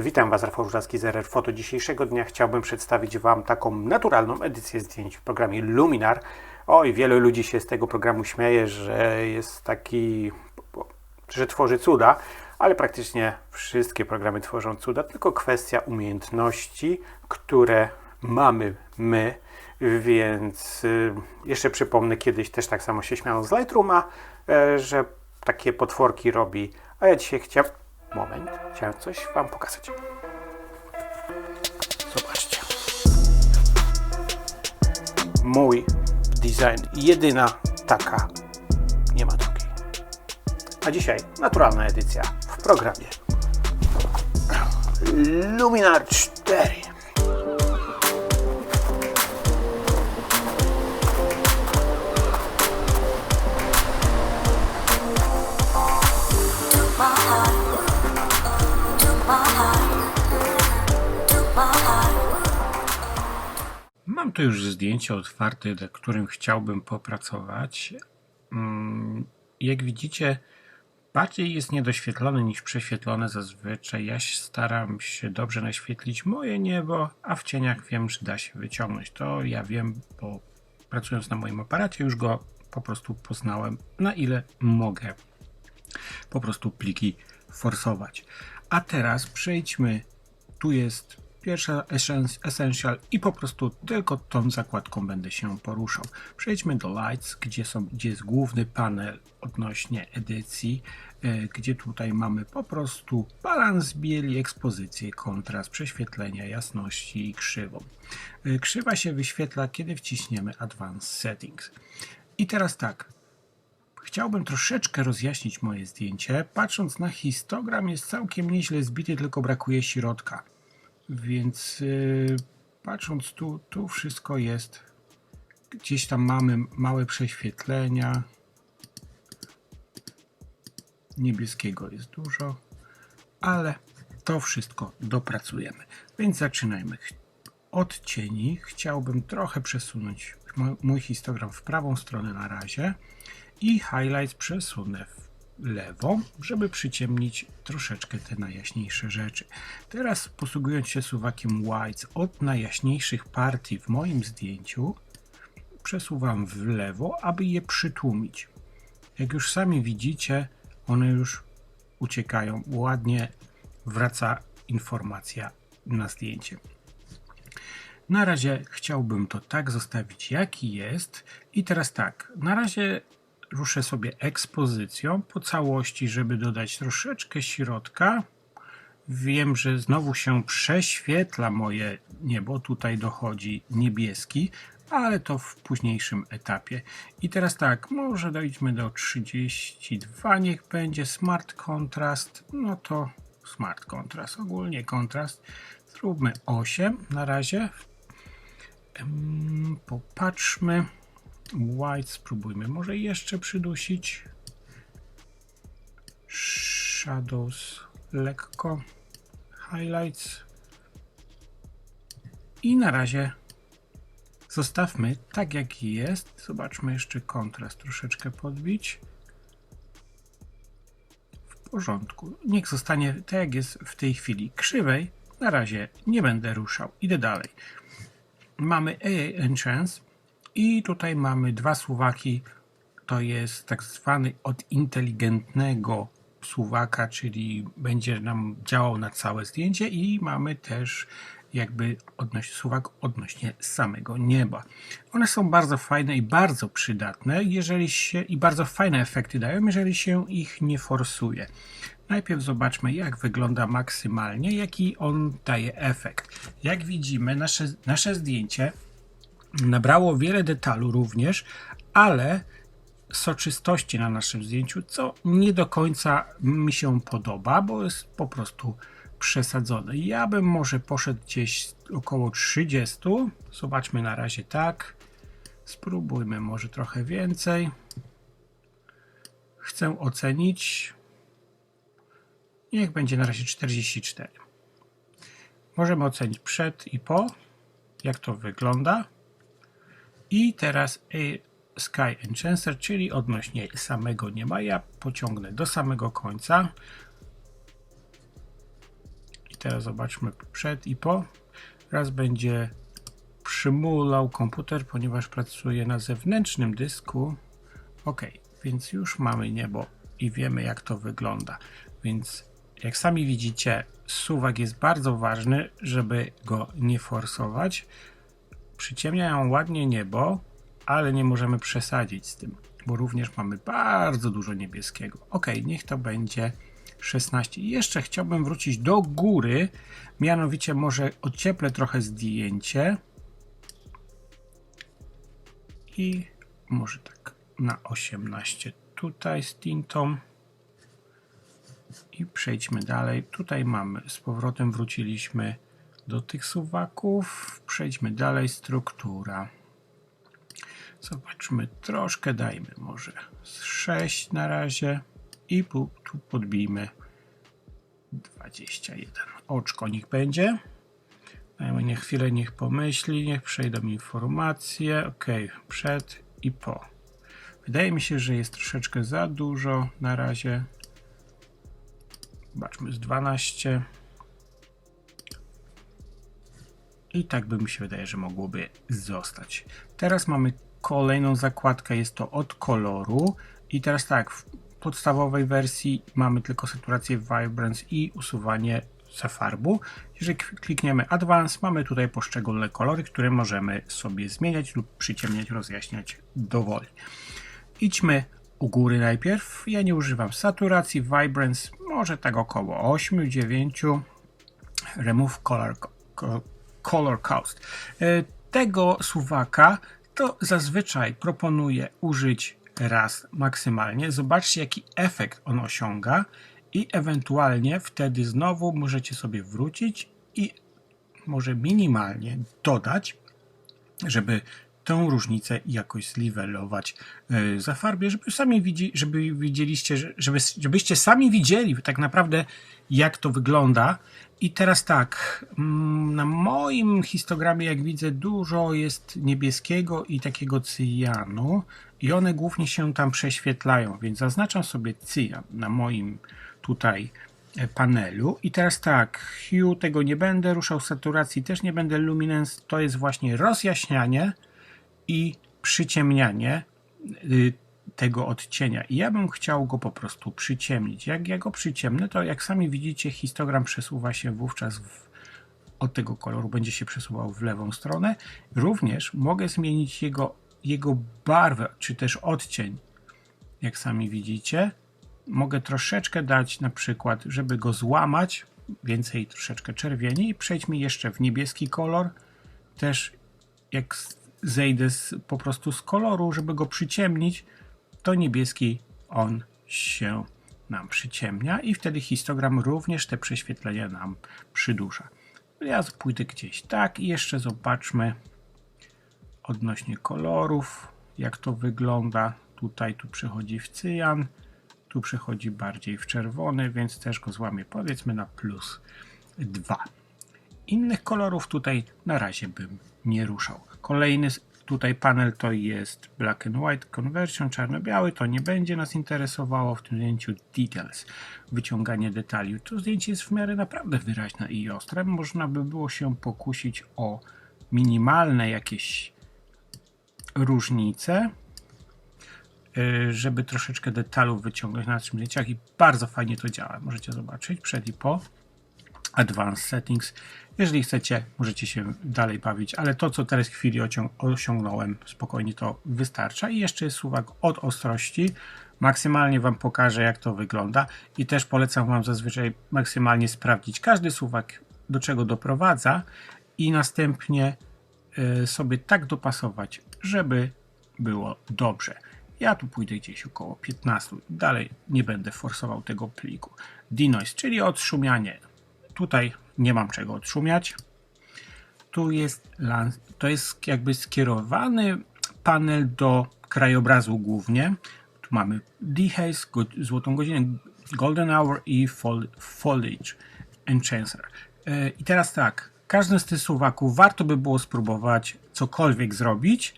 Witam Was, Rafał Żurowski z RR Foto. Dzisiejszego dnia chciałbym przedstawić Wam taką naturalną edycję zdjęć w programie Luminar. Oj, wielu ludzi się z tego programu śmieje, że jest taki, że tworzy cuda, ale praktycznie wszystkie programy tworzą cuda, tylko kwestia umiejętności, które mamy my, więc y, jeszcze przypomnę, kiedyś też tak samo się śmiano z Lightrooma, e, że takie potworki robi, a ja dzisiaj chciałem, moment, chciałem coś Wam pokazać. Zobaczcie. Mój design, jedyna taka, nie ma drugiej. A dzisiaj naturalna edycja w programie Luminar 4. Tu już zdjęcie otwarte, nad którym chciałbym popracować. Mm, Jak widzicie, bardziej jest niedoświetlone niż prześwietlone zazwyczaj. Ja staram się dobrze naświetlić moje niebo, a w cieniach wiem, że da się wyciągnąć. To ja wiem, bo pracując na moim aparacie już go po prostu poznałem, na ile mogę po prostu pliki forsować. A teraz przejdźmy, tu jest pierwsza essen- essential i po prostu tylko tą zakładką będę się poruszał. Przejdźmy do lights, gdzie, są, gdzie jest główny panel odnośnie edycji, e, gdzie tutaj mamy po prostu balans bieli, ekspozycję, kontrast, prześwietlenia, jasności i krzywą. E, Krzywa się wyświetla, kiedy wciśniemy Advanced Settings. I teraz tak, Chciałbym troszeczkę rozjaśnić moje zdjęcie. Patrząc na histogram jest całkiem nieźle zbity, tylko brakuje środka. Więc yy, patrząc tu, tu wszystko jest. Gdzieś tam mamy małe prześwietlenia. Niebieskiego jest dużo, ale to wszystko dopracujemy. Więc zaczynajmy. Od cieni chciałbym trochę przesunąć mój histogram w prawą stronę na razie i highlights przesunę w lewo, żeby przyciemnić troszeczkę te najjaśniejsze rzeczy. Teraz posługując się suwakiem whites od najjaśniejszych partii w moim zdjęciu przesuwam w lewo, aby je przytłumić. Jak już sami widzicie, one już uciekają. Ładnie wraca informacja na zdjęcie. Na razie chciałbym to tak zostawić, jaki jest. I teraz tak, na razie ruszę sobie ekspozycją po całości, żeby dodać troszeczkę środka. Wiem, że znowu się prześwietla moje niebo. Tutaj dochodzi niebieski, ale to w późniejszym etapie. I teraz tak, może dojdźmy do 32, niech będzie smart kontrast. No to smart kontrast, ogólnie kontrast. Zróbmy 8 na razie. Popatrzmy. White spróbujmy może jeszcze przydusić. Shadows lekko. Highlights. I na razie zostawmy tak jak jest. Zobaczmy jeszcze kontrast troszeczkę podbić. W porządku. Niech zostanie tak jak jest w tej chwili. Krzywej na razie nie będę ruszał. Idę dalej. Mamy AA Enchance i tutaj mamy dwa suwaki. To jest tak zwany od inteligentnego suwaka, czyli będzie nam działał na całe zdjęcie i mamy też jakby odnoś, suwak odnośnie samego nieba. One są bardzo fajne i bardzo przydatne, jeżeli się i bardzo fajne efekty dają, jeżeli się ich nie forsuje. Najpierw zobaczmy, jak wygląda maksymalnie, jaki on daje efekt. Jak widzimy, nasze, nasze zdjęcie nabrało wiele detalu również, ale soczystości na naszym zdjęciu, co nie do końca mi się podoba, bo jest po prostu przesadzone. Ja bym może poszedł gdzieś około 30. Zobaczmy na razie tak. Spróbujmy może trochę więcej. Chcę ocenić. Niech będzie na razie 44. Możemy ocenić przed i po, jak to wygląda. I teraz y, Sky Enchancer, czyli odnośnie samego nieba. Ja pociągnę do samego końca. I teraz zobaczmy przed i po. Raz będzie przymulał komputer, ponieważ pracuje na zewnętrznym dysku. Ok, więc już mamy niebo i wiemy jak to wygląda. Więc jak sami widzicie, suwak jest bardzo ważny, żeby go nie forsować. Przyciemniają ładnie niebo, ale nie możemy przesadzić z tym, bo również mamy bardzo dużo niebieskiego. Ok, niech to będzie 16. I jeszcze chciałbym wrócić do góry, mianowicie może ocieplę trochę zdjęcie i może tak na 18 tutaj z tintą i przejdźmy dalej. Tutaj mamy, z powrotem wróciliśmy do tych suwaków. Przejdźmy dalej, struktura. Zobaczmy, troszkę dajmy może z 6 na razie i tu podbijmy 21. Oczko niech będzie. Dajmy niech chwilę, niech pomyśli, niech przejdą informacje. Ok, przed i po. Wydaje mi się, że jest troszeczkę za dużo na razie. Zobaczmy z 12. I tak by mi się wydaje, że mogłoby zostać. Teraz mamy kolejną zakładkę, jest to od koloru. I teraz tak, w podstawowej wersji mamy tylko saturację Vibrance i usuwanie zafarbu. Jeżeli klikniemy Advance, mamy tutaj poszczególne kolory, które możemy sobie zmieniać lub przyciemniać, rozjaśniać dowoli. Idźmy u góry najpierw. Ja nie używam saturacji, Vibrance, może tak około 8-9. Remove Color, color Cost. E, Tego suwaka to zazwyczaj proponuję użyć raz maksymalnie. Zobaczcie, jaki efekt on osiąga, i ewentualnie wtedy znowu możecie sobie wrócić i może minimalnie dodać, żeby tą różnicę jakoś zniwelować yy, za farbie, żeby sami widzi, żeby widzieliście, żeby, żebyście sami widzieli tak naprawdę jak to wygląda. I teraz tak, mm, na moim histogramie jak widzę dużo jest niebieskiego i takiego cyjanu i one głównie się tam prześwietlają, więc zaznaczam sobie cyjan na moim tutaj panelu. I teraz tak, hue tego nie będę ruszał, saturacji też nie będę, luminance to jest właśnie rozjaśnianie i przyciemnianie y, tego odcienia. I ja bym chciał go po prostu przyciemnić. Jak ja go przyciemnę, to jak sami widzicie, histogram przesuwa się wówczas w, od tego koloru, będzie się przesuwał w lewą stronę. Również mogę zmienić jego, jego barwę, czy też odcień. Jak sami widzicie, mogę troszeczkę dać na przykład, żeby go złamać, więcej troszeczkę czerwieni i przejdźmy jeszcze w niebieski kolor. Też jak zejdę z, po prostu z koloru, żeby go przyciemnić, to niebieski on się nam przyciemnia i wtedy histogram również te prześwietlenia nam przydusza. Ja pójdę gdzieś tak i jeszcze zobaczmy odnośnie kolorów, jak to wygląda. Tutaj tu przechodzi w cyjan, tu przechodzi bardziej w czerwony, więc też go złamię powiedzmy na plus 2. Innych kolorów tutaj na razie bym nie ruszał. Kolejny tutaj panel to jest Black and White Conversion, czarno-biały, to nie będzie nas interesowało w tym zdjęciu Details, wyciąganie detali. To zdjęcie jest w miarę naprawdę wyraźne i ostre. Można by było się pokusić o minimalne jakieś różnice, y, żeby troszeczkę detalów wyciągnąć na naszych zdjęciach i bardzo fajnie to działa. Możecie zobaczyć przed i po. Advanced Settings. Jeżeli chcecie, możecie się dalej bawić, ale to, co teraz w chwili osiągnąłem, spokojnie to wystarcza. I jeszcze jest uwag od ostrości. Maksymalnie Wam pokażę, jak to wygląda i też polecam Wam zazwyczaj maksymalnie sprawdzić każdy suwak, do czego doprowadza i następnie y, sobie tak dopasować, żeby było dobrze. Ja tu pójdę gdzieś około 15. Dalej nie będę forsował tego pliku. Denoise, czyli odszumianie Tutaj nie mam czego odszumiać. Tu jest, to jest jakby skierowany panel do krajobrazu głównie. Tu mamy dehaze, złotą godzinę, golden hour i foliage enhancer. E, I teraz tak, każdy z tych suwaków warto by było spróbować cokolwiek zrobić.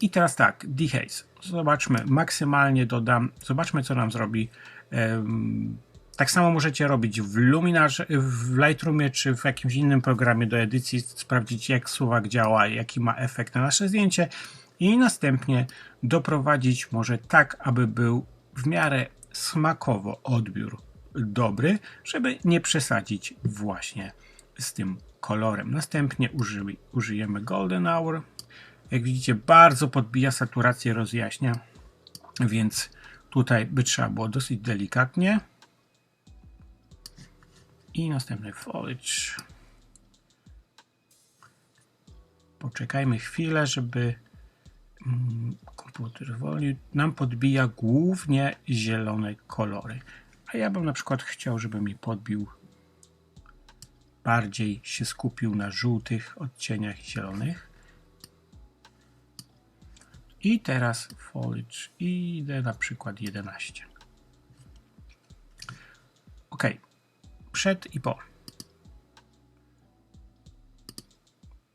I teraz tak, dehaze. Zobaczmy, maksymalnie dodam, zobaczmy co nam zrobi Tak samo możecie robić w Luminarze, w Lightroomie czy w jakimś innym programie do edycji, sprawdzić jak suwak działa, jaki ma efekt na nasze zdjęcie i następnie doprowadzić może tak, aby był w miarę smakowo odbiór dobry, żeby nie przesadzić właśnie z tym kolorem. Następnie uży, użyjemy Golden Hour. Jak widzicie, bardzo podbija saturację, rozjaśnia, więc tutaj by trzeba było dosyć delikatnie. I następny foliage. Poczekajmy chwilę, żeby mm, komputer woli nam podbija głównie zielone kolory. A ja bym na przykład chciał, żeby mi podbił bardziej się skupił na żółtych odcieniach zielonych. I teraz foliage idę na przykład 11. OK. Przed i po.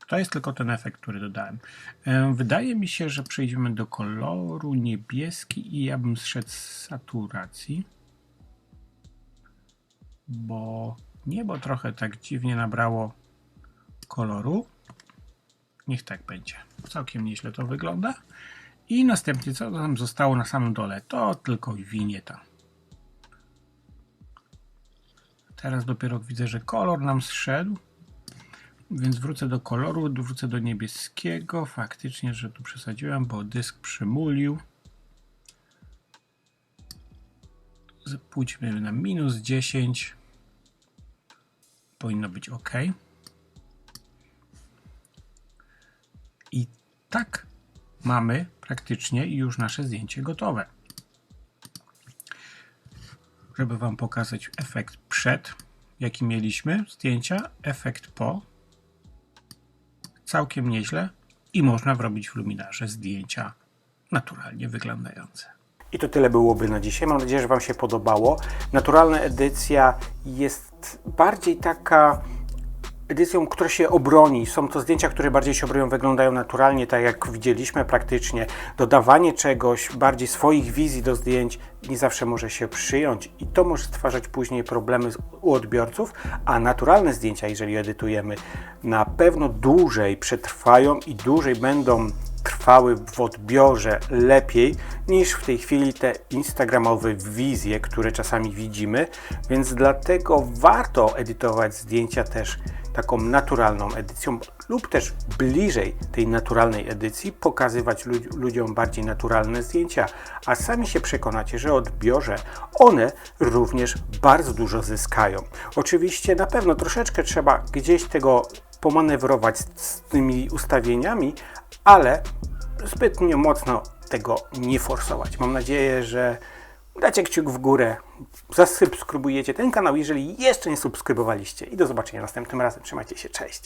To jest tylko ten efekt, który dodałem. Wydaje mi się, że przejdziemy do koloru niebieski i ja bym zszedł z saturacji. Bo niebo trochę tak dziwnie nabrało koloru. Niech tak będzie. Całkiem nieźle to wygląda. I następnie co tam zostało na samym dole? To tylko winieta. Teraz dopiero widzę, że kolor nam zszedł. Więc wrócę do koloru, wrócę do niebieskiego. Faktycznie, że tu przesadziłem, bo dysk przymulił. Pójdźmy na minus 10. Powinno być ok. I tak mamy praktycznie już nasze zdjęcie gotowe. Żeby Wam pokazać efekt przed, jaki mieliśmy zdjęcia, efekt po. Całkiem nieźle i można wrobić w luminarze zdjęcia naturalnie wyglądające. I to tyle byłoby na dzisiaj. Mam nadzieję, że Wam się podobało. Naturalna edycja jest bardziej taka edycją, która się obroni. Są to zdjęcia, które bardziej się obronią, wyglądają naturalnie, tak jak widzieliśmy praktycznie. Dodawanie czegoś, bardziej swoich wizji do zdjęć nie zawsze może się przyjąć i to może stwarzać później problemy u odbiorców, a naturalne zdjęcia, jeżeli edytujemy, na pewno dłużej przetrwają i dłużej będą trwały w odbiorze lepiej niż w tej chwili te instagramowe wizje, które czasami widzimy, więc dlatego warto edytować zdjęcia też taką naturalną edycją lub też bliżej tej naturalnej edycji pokazywać lud ludziom bardziej naturalne zdjęcia, a sami się przekonacie, że odbiorze one również bardzo dużo zyskają. Oczywiście na pewno troszeczkę trzeba gdzieś tego pomanewrować z tymi ustawieniami, ale zbytnio mocno tego nie forsować. Mam nadzieję, że dacie kciuk w górę, zasubskrybujecie ten kanał, jeżeli jeszcze nie subskrybowaliście i do zobaczenia następnym razem. Trzymajcie się, cześć!